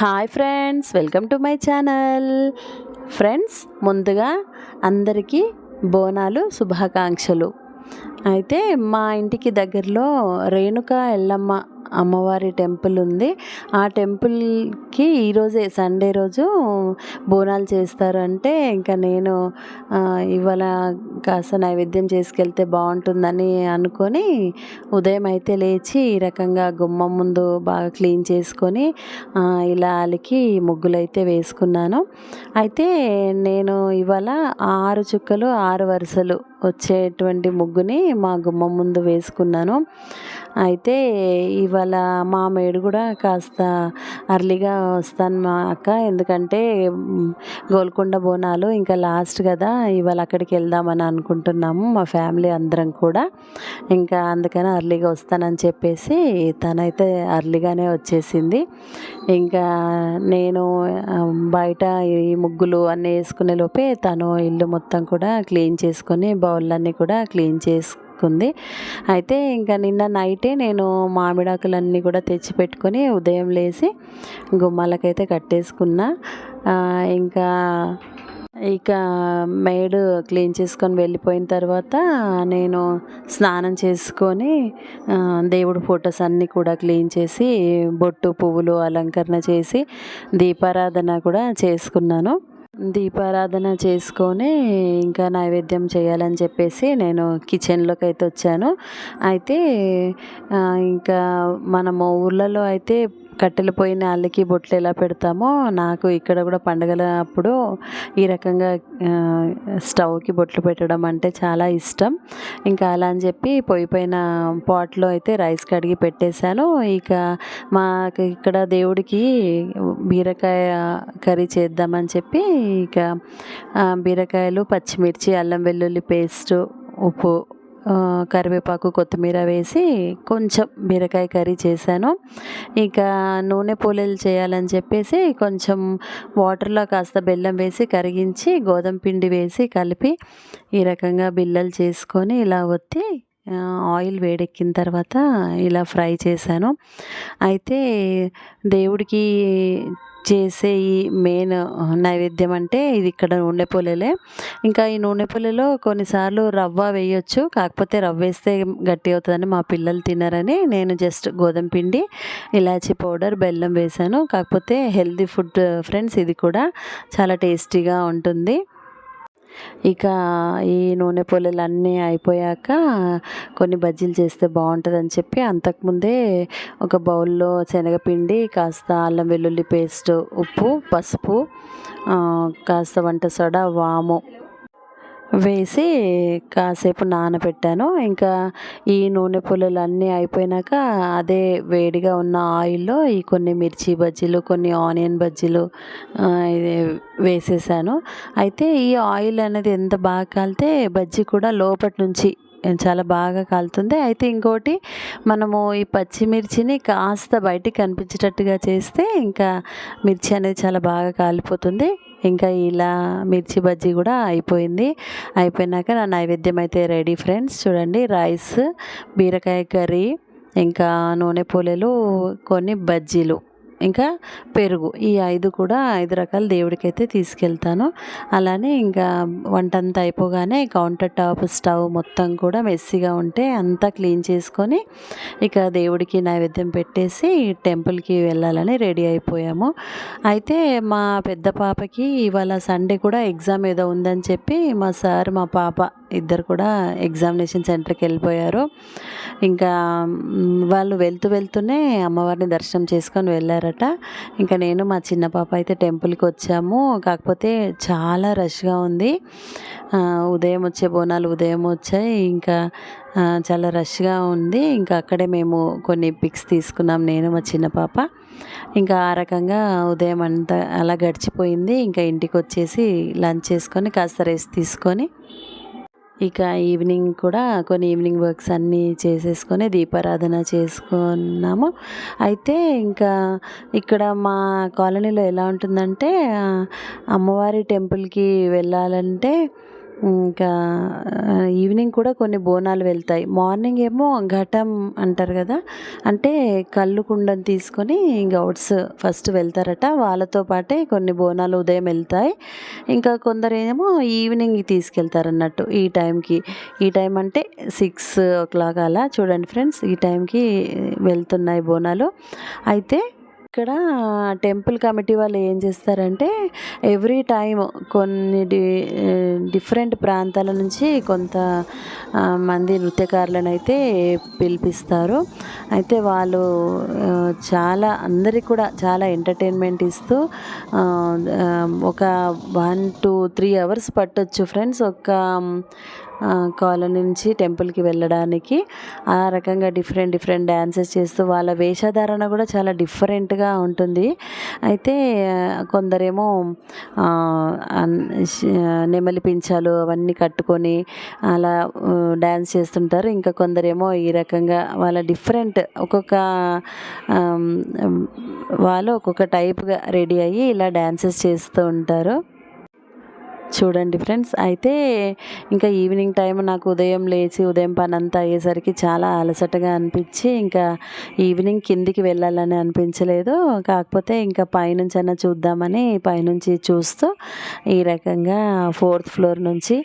Hi friends welcome to my channel. Friends ముందుగా అందరికీ బోనాలు శుభాకాంక్షలు. అయితే మా ఇంటికి దగ్గరలో రేణుక ఎల్లమ్మ అమ్మవారి టెంపుల్ ఉంది. ఆ టెంపుల్కి ఈరోజే సండే రోజు బోనాలు చేస్తారు అంటే ఇంకా నేను ఇవాళ కాస్త నైవేద్యం చేసుకెళ్తే బాగుంటుందని అనుకొని ఉదయం అయితే లేచి ఈ రకంగా గుమ్మం ముందు బాగా క్లీన్ చేసుకొని ఇలా అలికి ముగ్గులైతే వేసుకున్నాను. అయితే నేను ఇవాళ ఆరు చుక్కలు ఆరు వరుసలు వచ్చేటువంటి ముగ్గుని మా గుమ్మం ముందు వేసుకున్నాను. అయితే ఇవాళ మా మేడు కూడా కాస్త అర్లీగా వస్తాను మా అక్క. ఎందుకంటే గోల్కొండ బోనాలు ఇంకా లాస్ట్ కదా ఇవాళ అక్కడికి వెళ్దామని అనుకుంటున్నాము మా ఫ్యామిలీ అందరం కూడా. ఇంకా అందుకని అర్లీగా వస్తానని చెప్పేసి తనైతే అర్లీగానే వచ్చేసింది. ఇంకా నేను బయట ఈ ముగ్గులు అన్నీ వేసుకునే లోపే తను ఇల్లు మొత్తం కూడా క్లీన్ చేసుకొని బౌల్లన్నీ కూడా క్లీన్ చేసుకుంది. అయితే ఇంకా నిన్న నైటే నేను మామిడాకులన్నీ కూడా తెచ్చి పెట్టుకొని ఉదయం లేచి గుమ్మాలకైతే కట్టేసుకున్నా. ఇంకా ఇక మేడ్ క్లీన్ చేసుకొని వెళ్ళిపోయిన తర్వాత నేను స్నానం చేసుకొని దేవుడు ఫొటోస్ అన్నీ కూడా క్లీన్ చేసి బొట్టు పువ్వులు అలంకరణ చేసి దీపారాధన కూడా చేసుకున్నాను. దీపారాధన చేసుకొని ఇంకా నైవేద్యం చేయాలని చెప్పేసి నేను కిచెన్లోకి అయితే వచ్చాను. అయితే ఇంకా మనము ఊర్లలో అయితే కట్టెల పొయ్యిన అల్లికి బొట్లు ఎలా పెడతామో నాకు ఇక్కడ కూడా పండగల అప్పుడు ఈ రకంగా స్టవ్కి బొట్లు పెట్టడం అంటే చాలా ఇష్టం. ఇంకా అలా అని చెప్పి పొయ్యి పైన పాట్లో అయితే రైస్ కడిగి పెట్టేశాను. ఇక మాకు ఇక్కడ దేవుడికి బీరకాయ కర్రీ చేద్దామని చెప్పి ఇక బీరకాయలు పచ్చిమిర్చి అల్లం వెల్లుల్లి పేస్ట్ ఉప్పు కరివేపాకు కొత్తిమీర వేసి కొంచెం బీరకాయ కర్రీ చేశాను. ఇక నూనె పూలలు చేయాలని చెప్పేసి కొంచెం వాటర్లో కాస్త బెల్లం వేసి కరిగించి గోధుమ పిండి వేసి కలిపి ఈ రకంగా బిల్లలు చేసుకొని ఇలా ఒత్తి ఆయిల్ వేడెక్కిన తర్వాత ఇలా ఫ్రై చేశాను. అయితే దేవుడికి చేసే ఈ మెయిన్ నైవేద్యం అంటే ఇది ఇక్కడ నూనె పొలలే. ఇంకా ఈ నూనె పొలలో కొన్నిసార్లు రవ్వ వేయొచ్చు. కాకపోతే రవ్వ వేస్తే గట్టి అవుతుందని మా పిల్లలు తినరని నేను జస్ట్ గోధుమ పిండి ఇలాచీ పౌడర్ బెల్లం వేశాను కాకపోతే హెల్తీ ఫుడ్ ఫ్రెండ్స్ ఇది కూడా చాలా టేస్టీగా ఉంటుంది. ఇక ఈ నూనె పొలలు అన్నీ అయిపోయాక కొన్ని బజ్జీలు చేస్తే బాగుంటుందని చెప్పి అంతకుముందే ఒక బౌల్లో శనగపిండి కాస్త అల్లం వెల్లుల్లి పేస్ట్ ఉప్పు పసుపు కాస్త వంట సోడా వాము వేసి కాసేపు నానబెట్టాను. ఇంకా ఈ నూనె పుల్లలు అన్నీ అయిపోయినాక అదే వేడిగా ఉన్న ఆయిల్లో ఈ కొన్ని మిర్చి బజ్జీలు కొన్ని ఆనియన్ బజ్జీలు ఇది వేసేసాను. అయితే ఈ ఆయిల్ అనేది ఎంత బాగా కాలితే బజ్జీ కూడా లోపటి నుంచి చాలా బాగా కాలుతుంది. అయితే ఇంకోటి మనము ఈ పచ్చిమిర్చిని కాస్త బయటికి కనిపించేటట్టుగా చేస్తే ఇంకా మిర్చి అనేది చాలా బాగా కాలిపోతుంది. ఇంకా ఇలా మిర్చి బజ్జీ కూడా అయిపోయింది. అయిపోయినాక నా నైవేద్యం అయితే రెడీ ఫ్రెండ్స్. చూడండి రైస్ బీరకాయ కర్రీ ఇంకా నూనె పూలలు కొన్ని బజ్జీలు. ఇంకా పెరుగు. ఈ ఐదు కూడా ఐదు రకాల దేవుడికైతే తీసుకెళ్తాను. అలానే ఇంకా వంట అంతా అయిపోగానే కౌంటర్ టాప్ స్టవ్ మొత్తం కూడా మెస్సీగా ఉంటే అంతా క్లీన్ చేసుకొని ఇక దేవుడికి నైవేద్యం పెట్టేసి టెంపుల్కి వెళ్ళాలని రెడీ అయిపోయాము. అయితే మా పెద్ద పాపకి ఇవాళ సండే కూడా ఎగ్జామ్ ఏదో ఉందని చెప్పి మా సార్ మా పాప ఇద్దరు కూడా ఎగ్జామినేషన్ సెంటర్కి వెళ్ళిపోయారు. ఇంకా వాళ్ళు వెళ్తూ వెళ్తూనే అమ్మవారిని దర్శనం చేసుకొని వెళ్ళారట. ఇంకా నేను మా చిన్న పాప అయితే టెంపుల్కి వచ్చాము. కాకపోతే చాలా రష్గా ఉంది. ఉదయం వచ్చే బోనాలు ఉదయం వచ్చాయి. ఇంకా చాలా రష్గా ఉంది. ఇంకా అక్కడే మేము కొన్ని పిక్స్ తీసుకున్నాం నేను మా చిన్న పాప. ఇంకా ఆ రకంగా ఉదయం అంతా అలా గడిచిపోయింది. ఇంకా ఇంటికి వచ్చేసి లంచ్ చేసుకొని కాస్త రెస్ట్ తీసుకొని ఇక ఈవినింగ్ కూడా కొన్ని ఈవినింగ్ వర్క్స్ అన్నీ చేసేసుకొని దీపారాధన చేసుకున్నాము. అయితే ఇంకా ఇక్కడ మా కాలనీలో ఎలా ఉంటుందంటే అమ్మవారి టెంపుల్కి వెళ్ళాలంటే ఇంకా ఈవినింగ్ కూడా కొన్ని బోనాలు వెళ్తాయి. మార్నింగ్ ఏమో ఘటం అంటారు కదా అంటే కళ్ళు కుండని తీసుకొని గౌడ్స్ ఫస్ట్ వెళ్తారట. వాళ్ళతో పాటే కొన్ని బోనాలు ఉదయం వెళ్తాయి. ఇంకా కొందరేమో ఈవినింగ్ తీసుకెళ్తారు అన్నట్టు ఈ టైంకి. ఈ టైం అంటే సిక్స్ ఓ క్లాక్ అలా. చూడండి ఫ్రెండ్స్ ఈ టైంకి వెళ్తున్నాయి బోనాలు. అయితే ఇక్కడ టెంపుల్ కమిటీ వాళ్ళు ఏం చేస్తారంటే ఎవ్రీ టైం కొన్ని డిఫరెంట్ ప్రాంతాల నుంచి కొంత మంది నృత్యకారులను అయితే పిలిపిస్తారు. అయితే వాళ్ళు చాలా అందరికి కూడా చాలా ఎంటర్టైన్మెంట్ ఇస్తూ ఒక వన్ టూ త్రీ అవర్స్ పట్టొచ్చు ఫ్రెండ్స్. ఒక కాలనీ నుంచి టెంపుల్కి వెళ్ళడానికి. ఆ రకంగా డిఫరెంట్ డిఫరెంట్ డ్యాన్సెస్ చేస్తూ వాళ్ళ వేషధారణ కూడా చాలా డిఫరెంట్గా ఉంటుంది. అయితే కొందరేమో నెమలి పించాలు అవన్నీ కట్టుకొని అలా డ్యాన్స్ చేస్తుంటారు. ఇంకా కొందరేమో ఈ రకంగా వాళ్ళ డిఫరెంట్ ఒక్కొక్క వాళ్ళు ఒక్కొక్క టైప్గా రెడీ అయ్యి ఇలా డ్యాన్సెస్ చేస్తూ ఉంటారు. చూడండి ఫ్రెండ్స్ అయితే ఇంకా ఈవినింగ్ టైం నాకు ఉదయం లేచి ఉదయం పని అంతా అయ్యేసరికి చాలా అలసటగా అనిపించి ఇంకా ఈవినింగ్ కిందికి వెళ్ళాలని అనిపించలేదు. కాకపోతే ఇంకా పైనుంచి అన్న చూద్దామని పైనుంచి చూస్తూ ఈ రకంగా ఫోర్త్ ఫ్లోర్ నుంచి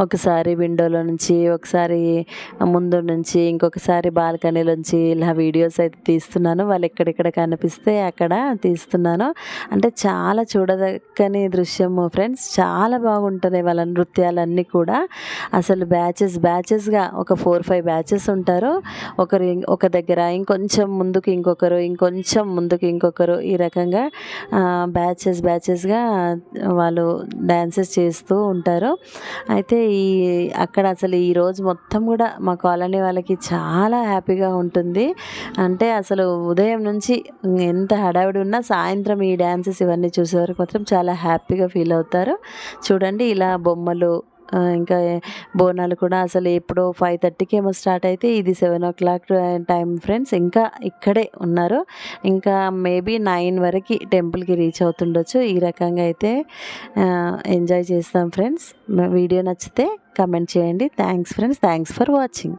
ఒకసారి విండోలో నుంచి ఒకసారి ముందు నుంచి ఇంకొకసారి బాల్కనీలోంచి ఇలా వీడియోస్ అయితే తీస్తున్నాను. వాళ్ళు ఎక్కడెక్కడ కనిపిస్తే అక్కడ తీస్తున్నాను. అంటే చాలా చూడదక్కని దృశ్యము ఫ్రెండ్స్ చాలా బాగుంటున్నాయి వాళ్ళ నృత్యాలన్నీ కూడా. అసలు బ్యాచెస్ బ్యాచెస్గా ఒక ఫోర్ ఫైవ్ బ్యాచెస్ ఉంటారు. ఒకరు ఇం- ఒక దగ్గర ఇంకొంచెం ముందుకు ఇంకొకరు ఇంకొంచెం ముందుకు ఇంకొకరు ఈ రకంగా బ్యాచెస్ బ్యాచెస్గా వాళ్ళు డ్యాన్సెస్ చేస్తూ ఉంటారు. అయితే ఈ అక్కడ అసలు ఈ రోజు మొత్తం కూడా మా కాలనీ వాళ్ళకి చాలా హ్యాపీగా ఉంటుంది. అంటే అసలు ఉదయం నుంచి ఎంత హడావిడి ఉన్నా సాయంత్రం ఈ డ్యాన్సెస్ ఇవన్నీ చూసేవరకు మాత్రం చాలా హ్యాపీగా ఫీల్ అవుతారు. చూడండి ఇలా బొమ్మలు ఇంకా బోనాలు కూడా అసలు ఎప్పుడో ఫైవ్ థర్టీకి ఏమో స్టార్ట్ అయితే ఇది seven o'clock time friends. ఇంకా ఇక్కడే ఉన్నారు. ఇంకా మేబీ నైన్ వరకు టెంపుల్కి రీచ్ అవుతుండొచ్చు. ఈ రకంగా అయితే ఎంజాయ్ చేస్తాం ఫ్రెండ్స్. వీడియో నచ్చితే కమెంట్ చేయండి. Thanks friends. Thanks for watching.